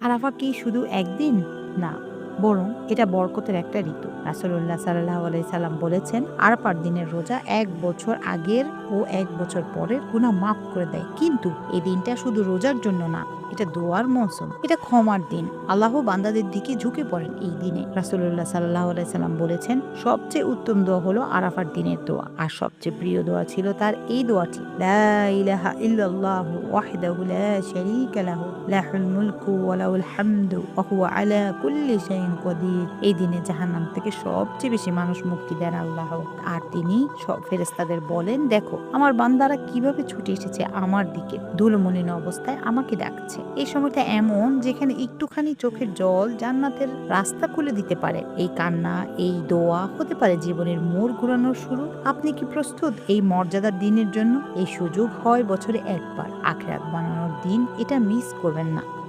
আরাফা কি শুধু একদিন? না, বরং এটা বরকতের একটা ঋতু। রাসুল্লাহ সাল্লাহ সাল্লাম বলেছেন, আরাফার দিনের রোজা এক বছর আগের ও এক বছর পরের গুণা মাফ করে দেয়। কিন্তু এই দিনটা শুধু রোজার জন্য না এটা দোয়ার মৌসুম, এটা ক্ষমার দিন। আল্লাহ বান্দাদের দিকে ঝুঁকে পড়েন এই দিনে। রাসুল্লাহ সাল্লাহ সাল্লাম বলেছেন, সবচেয়ে উত্তম দোয়া হলো আরাফার দিনের দোয়া। আর সবচেয়ে প্রিয় দোয়া ছিল তার এই দোয়াটি, লা ইলাহা ইল্লাল্লাহু ওয়াহদাহু লা শারীকা লাহু, লাহুল মুলকু ওয়া লাহুল হামদু ওয়া হুয়া কুল্লি শাইইন কদির। এই দিনে জাহান্নাম থেকে সবচেয়ে বেশি মানুষ মুক্তি দেন আল্লাহ। আর তিনি সব ফেরেশতাদের বলেন, দেখো, আমার বান্দারা কীভাবে ছুটে এসেছে আমার দিকে? ধুলোমলিন অবস্থায় আমাকে ডাকছে। এই সময়টা এমন যেখানে একটুখানি চোখের জল জান্নাতের রাস্তা খুলে দিতে পারে। এই কান্না, এই দোয়া হতে পারে জীবনের মোড় ঘুরানোর শুরু। আপনি কি প্রস্তুত এই মর্যাদার দিনের জন্য? এই সুযোগ হয় বছরে একবার। আখরাত বানানোর দিন এটা মিস করবেন না।